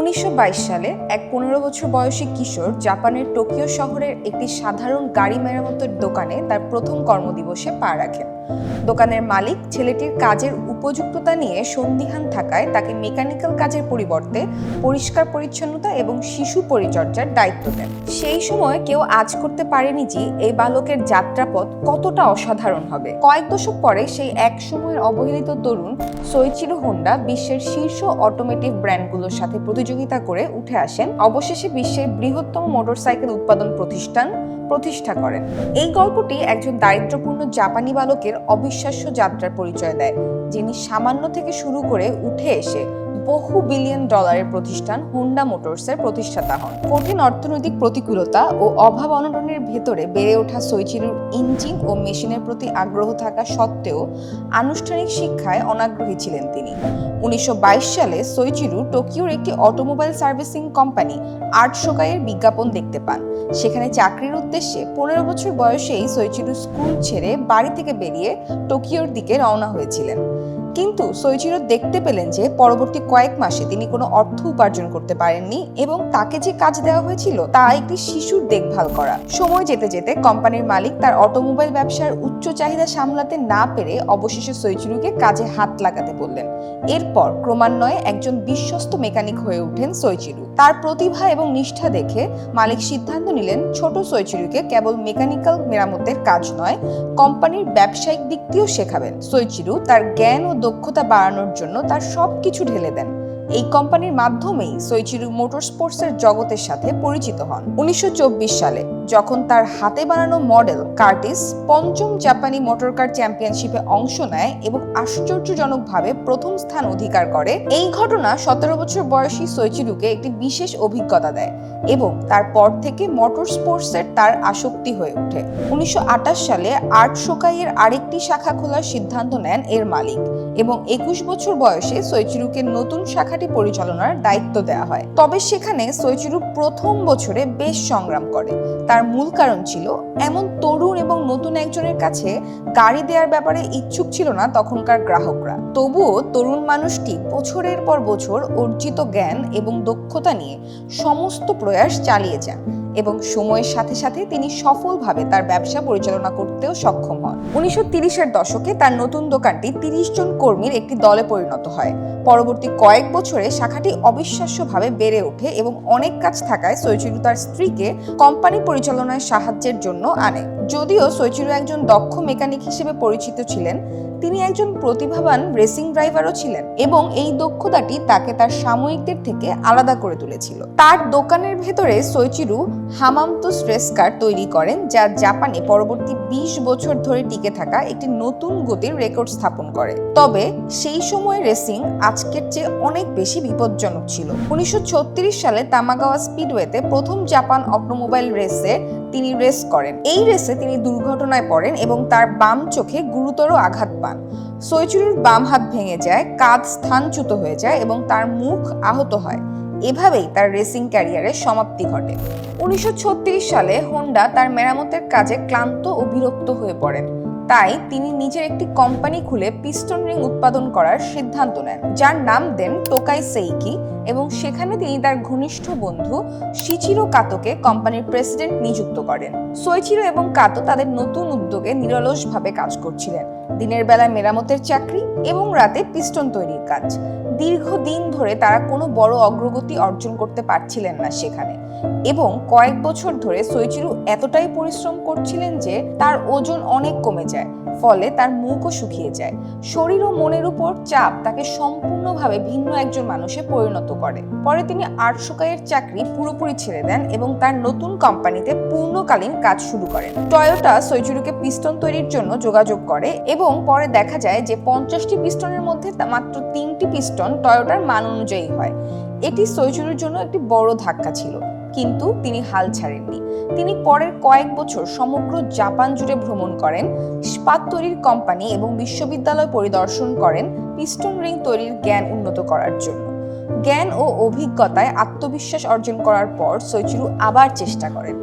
উনিশশো বাইশ সালে এক পনেরো বছর বয়সী কিশোর জাপানের টোকিও শহরের একটি সাধারণ গাড়ি মেরামতের দোকানে তার প্রথম কর্মদিবসে পা রাখেন। দোকানের মালিক ছেলেটির কাজের উপযুক্ততা নিয়ে সন্দিহান থাকায় তাকে মেকানিক্যাল কাজের পরিবর্তে পরিষ্কার পরিচ্ছন্নতা এবং শিশু পরিচর্যার দায়িত্ব দেন। সেই সময় কেউ আজ করতে পারেনি যে এই বালকের যাত্রাপথ কতটা অসাধারণ হবে। কয়েক দশক পরে সেই এক সময়ের অবহেলিত তরুণ সইচিরো হোন্ডা বিশ্বের শীর্ষ অটোমেটিভ ব্র্যান্ডগুলোর সাথে প্রতিযোগিতা করে উঠে আসেন। অবশেষে বিশ্বের বৃহত্তম মোটরসাইকেল উৎপাদন প্রতিষ্ঠান প্রতিষ্ঠা করেন। এই গল্পটি একজন দারিদ্রপূর্ণ জাপানি বালকের অবিশ্বাস্য যাত্রার পরিচয় দেয় যিনি সামান্য থেকে শুরু করে উঠে এসে বহু বিলিয়ন ডলারের প্রতিষ্ঠান হোন্ডা মোটরসের প্রতিষ্ঠাতা হন। কঠিন অর্থনৈতিক প্রতিকূলতা ও অভাব অনটনের ভেতরে বেড়ে ওঠা সৈচিরুর ইঞ্জিন ও মেশিনের প্রতি আগ্রহ থাকা সত্ত্বেও আনুষ্ঠানিক শিক্ষায় অনাগ্রহী ছিলেন তিনি। উনিশশো বাইশ সালে সৈচিরু টোকিওর একটি অটোমোবাইল সার্ভিসিং কোম্পানি আর্ট শোকাইয়ের বিজ্ঞাপন দেখতে পান। সেখানে চাকরির উদ্দেশ্যে পনেরো বছর বয়সেই সৈচিরু স্কুল ছেড়ে বাড়ি থেকে বেরিয়ে টোকিওর দিকে রওনা হয়েছিলেন। কিন্তু সৈচিরো দেখতে পেলেন যে পরবর্তী কয়েক মাসে তিনি কোনো অর্থ উপার্জন করতে পারেননি এবং তাকে যে কাজ দেওয়া হয়েছিল তা একটি শিশুর দেখভাল করা। সময় যেতে যেতে কোম্পানির মালিক তার অটোমোবাইল ব্যবসার উচ্চ চাহিদা সামলাতে না পেরে অবশেষে সৈচিরুকে কাজে হাত লাগাতে বললেন। এরপর ক্রমান্বয়ে একজন বিশ্বস্ত মেকানিক হয়ে ওঠেন সৈচিরু। তার প্রতিভা এবং নিষ্ঠা দেখে মালিক সিদ্ধান্ত নিলেন, ছোট সৈচিরুকে কেবল মেকানিক্যাল মেরামতের কাজ নয়, কোম্পানির ব্যবসায়িক দিকটিও শেখাবেন। সৈচিরু তার জ্ঞান ও দক্ষতা বাড়ানোর জন্য তার সবকিছু ঢেলে দেন। এই কোম্পানির মাধ্যমেই সৈচিরু মোটর স্পোর্টসের জগতের সাথে পরিচিত হন। উনিশশো চব্বিশ সালে যখন তার হাতে বানানো মডেল কার্টিস পঞ্চম জাপানি মোটরকার চ্যাম্পিয়নশিপে অংশ নেয় এবং আশ্চর্যজনকভাবে প্রথম স্থান অধিকার করে, এই ঘটনা সতেরো বছর বয়সী সৈচিরুকে একটি বিশেষ অভিজ্ঞতা দেয় এবং তারপর থেকে মোটর স্পোর্টসের তার আসক্তি হয়ে ওঠে। উনিশশো আটাশ সালে আর্ট শোকাইয়ের আরেকটি শাখা খোলার সিদ্ধান্ত নেন এর মালিক। এবং একুশ বছর বয়সে সৈচিরুকে নতুন শাখাটি পরিচালনার দায়িত্ব দেওয়া হয়। তবে সেখানে সৈচিরু প্রথম বছরে বেশ সংগ্রাম করে। তার মূল কারণ ছিল, এমন তরুণ এবং নতুন একজনের কাছে গাড়ি দেওয়ার ব্যাপারে ইচ্ছুক ছিল না তখনকার গ্রাহকরা। তবুও তরুণ মানুষটি বছরের পর বছর অর্জিত জ্ঞান এবং দক্ষতা নিয়ে সমস্ত প্রয়াস চালিয়ে যান। এবং সময়ের সাথে সাথে তিনি সফলভাবে তার ব্যবসা পরিচালনা করতেও সক্ষম হন। উনিশশো তিরিশের দশকে তার নতুন দোকানটি তিরিশ জন কর্মীর একটি দলে পরিণত হয়। পরবর্তী কয়েক বছরে শাখাটি অবিশ্বাস্যভাবে বেড়ে ওঠে এবং অনেক কাজ থাকায় সৈচিরু তার স্ত্রীকে কোম্পানি পরিচালনায় সাহায্যের জন্য আনে। যদিও সৈচিরু একজন দক্ষ মেকানিক হিসেবে পরিচিত ছিলেন তিনি একজন প্রতিভাবান রেসিং ড্রাইভারও ছিলেন এবং এই দক্ষতাটি তাকে তার সাময়িকদের থেকে আলাদা করে তুলেছিল। তার দোকানের ভেতরে সৈচিরু হামামতুস রেস কার তৈরি করেন, যা জাপানে পরবর্তী বিশ বছর ধরে টিকে থাকা একটি নতুন গতির রেকর্ড স্থাপন করে। তবে সেই সময় রেসিং আজকের চেয়ে অনেক বেশি বিপজ্জনক ছিল। উনিশশো ছত্রিশ সালে তামাগাওয়া স্পিডওয়েতে প্রথম জাপান অটোমোবাইল রেসে তিনি রেস করেন। এই রেসে তিনি দুর্ঘটনায় পড়েন এবং তার বাম চোখে গুরুতর আঘাত পান। সৈচুরির বাম হাত ভেঙে যায়, কাঁধ স্থানচ্যুত হয়ে যায় এবং তার মুখ আহত হয়। এভাবেই তার রেসিং ক্যারিয়ারের সমাপ্তি ঘটে। উনিশশো ছত্রিশ সালে হোন্ডা তার মেরামতের কাজে ক্লান্ত ও বিরক্ত হয়ে পড়েন। তাই তিনি নিজের একটি কোম্পানি খুলে পিস্টন রিং উৎপাদন করার সিদ্ধান্ত নেন, যার নাম দেন টোকাই সেইকি এবং সেখানে তিনি তার ঘনিষ্ঠ বন্ধু শিচিরো কাতোকে কোম্পানির প্রেসিডেন্ট নিযুক্ত করেন। সৈচিরো এবং কাতো তাদের নতুন উদ্যোগে নিরলসভাবে কাজ করছিলেন। দিনের বেলায় মেরামতের চাকরি এবং রাতে পিস্টন তৈরির কাজ। দীর্ঘদিন ধরে তারা কোনো বড় অগ্রগতি অর্জন করতে পারছিলেন না সেখানে। এবং কয়েক বছর ধরে সৈচিরু এতটাই পরিশ্রম করছিলেন যে তার ওজন অনেক কমে যায়, ফলে তার মুখও শুকিয়ে যায়। শরীর ও মনের উপর চাপ তাকে সম্পূর্ণভাবে ভিন্ন একজন মানুষে পরিণত করে। পরে তিনি আর্ট শুকাইয়ের চাকরি পুরোপুরি ছেড়ে দেন এবং তার নতুন কোম্পানিতে পূর্ণকালীন কাজ শুরু করেন। টয়োটা সৈচুরুকে পিস্টন তৈরির জন্য যোগাযোগ করে এবং পরে দেখা যায় যে পঞ্চাশটি পিস্টনের মধ্যে মাত্র তিনটি পিস্টন টয়োটার মান অনুযায়ী হয়। এটি সৈচুরুর জন্য একটি বড় ধাক্কা ছিল, কিন্তু তিনি হাল ছাড়েননি। তিনি পরের কয়েক বছর সমগ্র জাপান জুড়ে ভ্রমণ করেন ইস্পাত তৈরির কোম্পানি এবং বিশ্ববিদ্যালয় পরিদর্শন করেন পিস্টন রিং তৈরির জ্ঞান উন্নত করার জন্য। জ্ঞান ও অভিজ্ঞতায় আত্মবিশ্বাস অর্জন করার পর সৈচিরু আবার চেষ্টা করেন।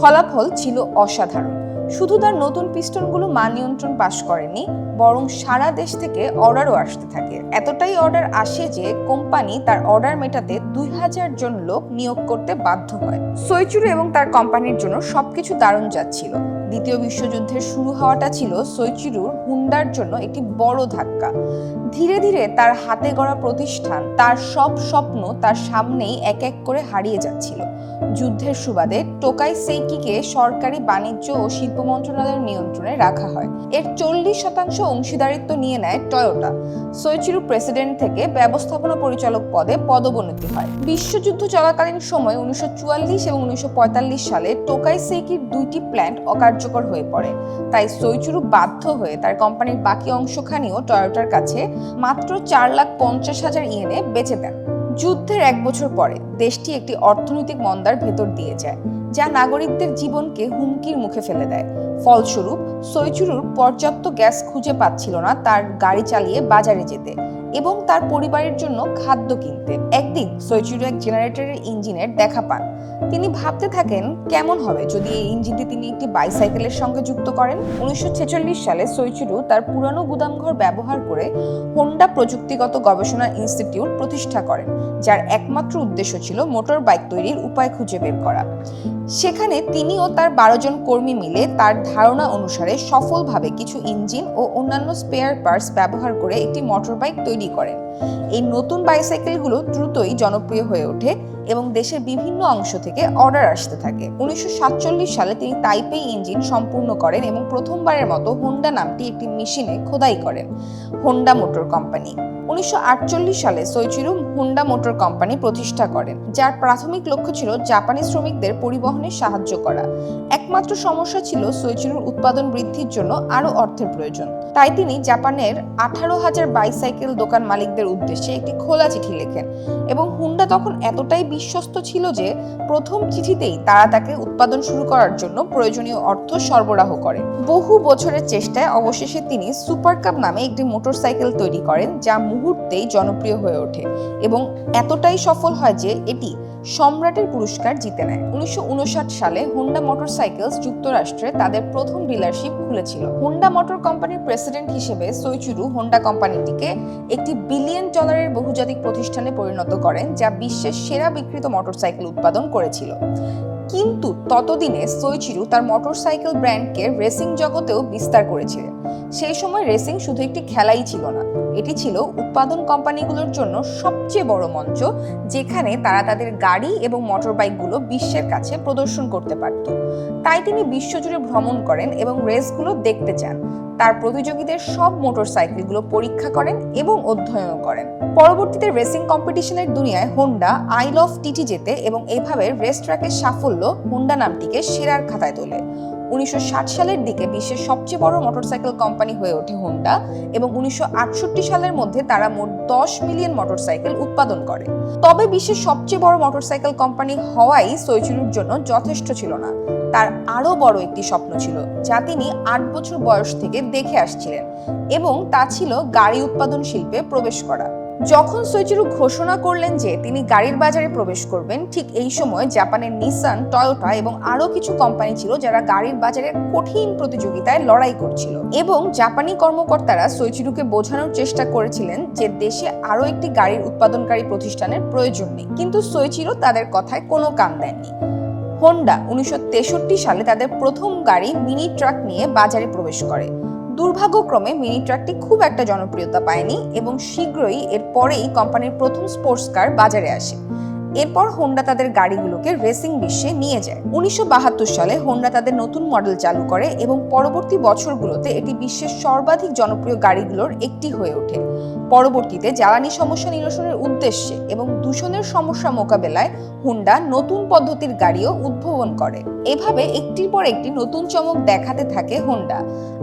ফলাফল ছিল অসাধারণ। শুধু তার নতুন পিস্টনগুলো মান নিয়ন্ত্রণ পাশ করেনি, বরং সারা দেশ থেকে অর্ডারও আসতে থাকে। এতটাই অর্ডার আসে যে কোম্পানি তার অর্ডার মেটাতে দুই হাজার জন লোক নিয়োগ করতে বাধ্য হয়। সৈচুরু এবং তার কোম্পানির জন্য সবকিছু দারুণ যাচ্ছিল। দ্বিতীয় বিশ্বযুদ্ধের শুরু হওয়াটা ছিল সৈচিরুর হুন্ডার জন্য একটি বড় ধাক্কা। ধীরে ধীরে তার হাতে গড়া প্রতিষ্ঠান, তার সব স্বপ্ন তার সামনেই এক এক করে হারিয়ে যাচ্ছিল। যুদ্ধের সুবাদে টোকাই সেইকিকে সরকারি বাণিজ্য ও শিল্প মন্ত্রণালয়ের নিয়ন্ত্রণে রাখা হয়। এর চল্লিশ শতাংশ অংশীদারিত্ব নিয়ে নেয় টয়োটা। সৈচিরু প্রেসিডেন্ট থেকে ব্যবস্থাপনা পরিচালক পদে পদোন্নতি হয়। বিশ্বযুদ্ধ চলাকালীন সময় উনিশশো চুয়াল্লিশ এবং উনিশশো পঁয়তাল্লিশ সালে টোকাই সেইকির দুইটি প্ল্যান্ট অকার্যকর হয়ে পড়ে। তাই সৈচুরু বাধ্য হয়ে তার কোম্পানির বাকি অংশখানিও টয়োটার কাছে মাত্র চার লাখ পঞ্চাশ হাজার ইয়েনে বেচে দেন। যুদ্ধের এক বছর পরে দেশটি একটি অর্থনৈতিক মন্দার ভেতর দিয়ে যায়, যা নাগরিকদের জীবনকে হুমকির মুখে ফেলে দেয়। ফলস্বরূপ সৈচুরুর পর্যাপ্ত গ্যাস খুঁজে পাচ্ছিল না তার গাড়ি চালিয়ে বাজারে যেতে। এবং তার পরিবারের জন্য খাদ্য কিনতে। একদিন সৈচুরু এক জেনারেটরের ইঞ্জিনের দেখা পান। তিনি ভাবতে থাকেন, কেমন হবে যদি এই ইঞ্জিনটি তিনি একটি বাইসাইকেলের সঙ্গে যুক্ত করেন? উনিশশো ছেচল্লিশ সালে সৈচুরু তার পুরানো গুদামঘর ব্যবহার করে হোন্ডা প্রযুক্তিগত গবেষণা ইনস্টিটিউট প্রতিষ্ঠা করেন, যার একমাত্র উদ্দেশ্য ছিল মোটর বাইক তৈরির উপায় খুঁজে বের করা। সেখানে তিনি ও তার বারো জন কর্মী মিলে তার ধারণা অনুসারে সফলভাবে কিছু ইঞ্জিন ও অন্যান্য স্পেয়ার পার্টস ব্যবহার করে একটি মোটরবাইক তৈরি করেন। এই নতুন বাইসাইকেলগুলো দ্রুতই জনপ্রিয় হয়ে ওঠে। এবং দেশের বিভিন্ন অংশ থেকে অর্ডার আসতে থাকে। উনিশশো সাতচল্লিশ সালে তিনি তাইপেই ইঞ্জিন সম্পূর্ণ করেন এবং প্রথমবারের মতো হোন্ডা নামটি একটি মেশিনে খোদাই করেন হোন্ডা মোটর কোম্পানি উনিশশো আটচল্লিশ সালে সৈচিরু হুন্ডা মোটর কোম্পানি প্রতিষ্ঠা করেন, যার প্রাথমিক লক্ষ্য ছিল জাপানি শ্রমিকদের পরিবহনে সাহায্য করা। একমাত্র সমস্যা ছিল সৈচিরুর উৎপাদন বৃদ্ধির জন্য আরও অর্থের প্রয়োজন। তাই তিনি জাপানের আঠারো হাজার বাইসাইকেল দোকান মালিকদের উদ্দেশ্যে একটি খোলা চিঠি লেখেন এবং হুন্ডা তখন এতটাই বিশ্বস্ত ছিল যে প্রথম চিঠিতেই তারা তাকে উৎপাদন শুরু করার জন্য প্রয়োজনীয় অর্থ সরবরাহ করে। বহু বছরের চেষ্টায় অবশেষে তিনি সুপার কাপ নামে একটি মোটরসাইকেল তৈরি করেন যা মুহূর্তেই জনপ্রিয় হয়ে ওঠে এবং এতটাই সফল হয় যে এটি সম্রাটের পুরস্কার জিতে নেয়। উনিশশো উনষাট সালে হোন্ডা মোটরসাইকেলস যুক্তরাষ্ট্রে তাদের প্রথম ডিলারশিপ খুলেছিল। হোন্ডা মোটর কোম্পানির প্রেসিডেন্ট হিসেবে সৈচুরু হোন্ডা কোম্পানিটিকে একটি বিলিয়ন ডলারের বহুজাতিক প্রতিষ্ঠানে পরিণত করেন, যা বিশ্বের সেরা বিক্রিত মোটরসাইকেল উৎপাদন করেছিল। কিন্তু ততদিনে সৈচিরু তার মোটরসাইকেল ব্র্যান্ডকে রেসিং জগতেও বিস্তার করেছিলেন। সেই সময় রেসিং শুধু একটি খেলাই ছিল না এটি ছিল উৎপাদন কোম্পানিগুলোর জন্য সবচেয়ে বড় মঞ্চ, যেখানে তারা তাদের গাড়ি এবং মোটরবাইকগুলো বিশ্বের কাছে প্রদর্শন করতে পারত। তাই তিনি বিশ্বজুড়ে ভ্রমণ করেন এবং রেসগুলো দেখতে চান। তার প্রতিযোগীদের সব মোটরসাইকেলগুলো পরীক্ষা করেন এবং অধ্যয়ন করেন। পরবর্তীতে রেসিং কম্পিটিশনের দুনিয়ায় হোন্ডা আইল অফ টিটি যেতে এবং এইভাবে রেস ট্র্যাকের সাফল্য হোন্ডা নামটিকে সেরার খাতায় তোলে। উনিশশো ষাট সালের দিকে বিশ্বের সবচেয়ে বড় মোটরসাইকেল কোম্পানি হয়ে ওঠে হোন্ডা এবং উনিশশো আটষট্টি সালের মধ্যে তারা মোট দশ মিলিয়ন মোটরসাইকেল উৎপাদন করে। তবে বিশ্বের সবচেয়ে বড় মোটরসাইকেল কোম্পানি হওয়াই সৈচুরুর জন্য যথেষ্ট ছিল না। তার আরও বড় একটি স্বপ্ন ছিল, যা তিনি আট বছর বয়স থেকে দেখে আসছিলেন এবং তা ছিল গাড়ি উৎপাদন শিল্পে প্রবেশ করা। যখন সৈচিরু ঘোষণা করলেন যে তিনি গাড়ির বাজারে প্রবেশ করবেন, ঠিক এই সময় জাপানের নিসান, টয়োটা এবং আরও কিছু কোম্পানি ছিল যারা গাড়ির বাজারে কঠিন প্রতিযোগিতায় লড়াই করছিল এবং জাপানি কর্মকর্তারা সৈচিরুকে বোঝানোর চেষ্টা করেছিলেন যে দেশে আরও একটি গাড়ির উৎপাদনকারী প্রতিষ্ঠানের প্রয়োজন নেই। কিন্তু সৈচিরু তাদের কথায় কোনো কান দেননি। হোন্ডা উনিশশো তেষট্টি সালে তাদের প্রথম গাড়ি মিনি ট্রাক নিয়ে বাজারে প্রবেশ করে। দুর্ভাগ্যক্রমে মিনি ট্র্যাকটি খুব একটা জনপ্রিয়তা পায়নি এবং শীঘ্রই এর পরেই কোম্পানির প্রথম স্পোর্টস কার বাজারে আসে। এরপর হোন্ডা তাদের গাড়িগুলোকে রেসিং বিশ্বে নিয়ে যায়। উনিশশো বাহাত্তর সালে হোন্ডা তাদের নতুন মডেল চালু করে এবং পরবর্তী বছরগুলোতে এটি বিশ্বের সর্বাধিক জনপ্রিয় গাড়িগুলোর একটি হয়ে ওঠে। পরবর্তীতে জ্বালানি সমস্যা নিরসনের উদ্দেশ্যে এবং দূষণের সমস্যা মোকাবেলায় হোন্ডা নতুন পদ্ধতির গাড়িও উদ্ভাবন করে। এভাবে একটির পর একটি নতুন চমক দেখাতে থাকে হোন্ডা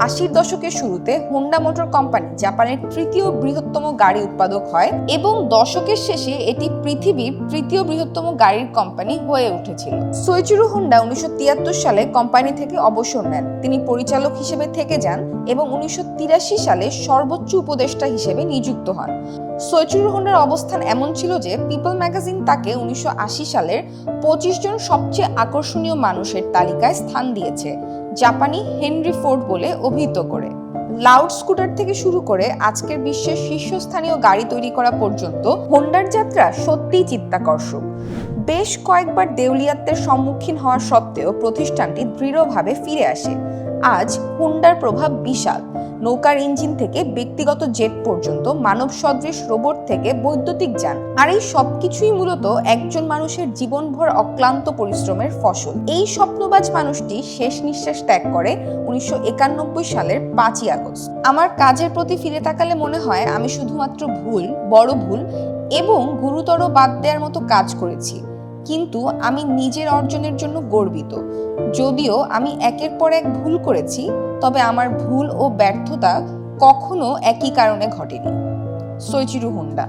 আশির দশকের শুরুতে হোন্ডা মোটর কোম্পানি জাপানের তৃতীয় বৃহত্তম গাড়ি উৎপাদক হয় এবং দশকের শেষে এটি পৃথিবীর তৃতীয় বৃহত্তম গাড়ির কোম্পানি হয়ে উঠেছিল। সৈচুরু হোন্ডা উনিশশো তিয়াত্তর সালে কোম্পানি থেকে অবসর নেন। তিনি পরিচালক হিসেবে থেকে যান এবং উনিশশো তিরাশি সালে সর্বোচ্চ উপদেষ্টা হিসেবে নিযুক্ত হন। সৈচুরু হোন্ডার অবস্থান এমন ছিল যে পিপল ম্যাগাজিন তাকে উনিশশো আশি সালের পঁচিশ জন সবচেয়ে আকর্ষণীয় মানুষের তালিকায় স্থান দিয়েছে, জাপানি হেনরি ফোর্ড বলে অভিহিত করে। লাউড স্কুটার থেকে শুরু করে আজকের বিশ্বের শীর্ষস্থানীয় গাড়ি তৈরি করা পর্যন্ত হোন্ডার যাত্রা সত্যিই চিত্তাকর্ষক। বেশ কয়েকবার দেউলিয়াত্বের সম্মুখীন হওয়া সত্ত্বেও প্রতিষ্ঠানটি দৃঢ়ভাবে ফিরে আসে। আজ হুন্ডার প্রভাব বিশাল। নৌকার ইঞ্জিন থেকে ব্যক্তিগত জেট পর্যন্ত, মানব সদৃশ রোবট থেকে বৈদ্যুতিক যান। আর এই সবকিছুই মূলত একজন মানুষের জীবনভর অক্লান্ত পরিশ্রমের ফসল। এই স্বপ্নবাজ মানুষটি শেষ নিঃশ্বাস ত্যাগ করে উনিশশো একানব্বই সালের পাঁচই আগস্ট। আমার কাজের প্রতি ফিরে তাকালে মনে হয়, আমি শুধুমাত্র ভুল, বড় ভুল, এবং গুরুতর বাদ দেওয়ার মতো কাজ করেছি। কিন্তু আমি নিজের অর্জনের জন্য গর্বিত। যদিও আমি একের পর এক ভুল করেছি, তবে আমার ভুল ও ব্যর্থতা কখনো একই কারণে ঘটেনি। সৈচিরু হুন্ডা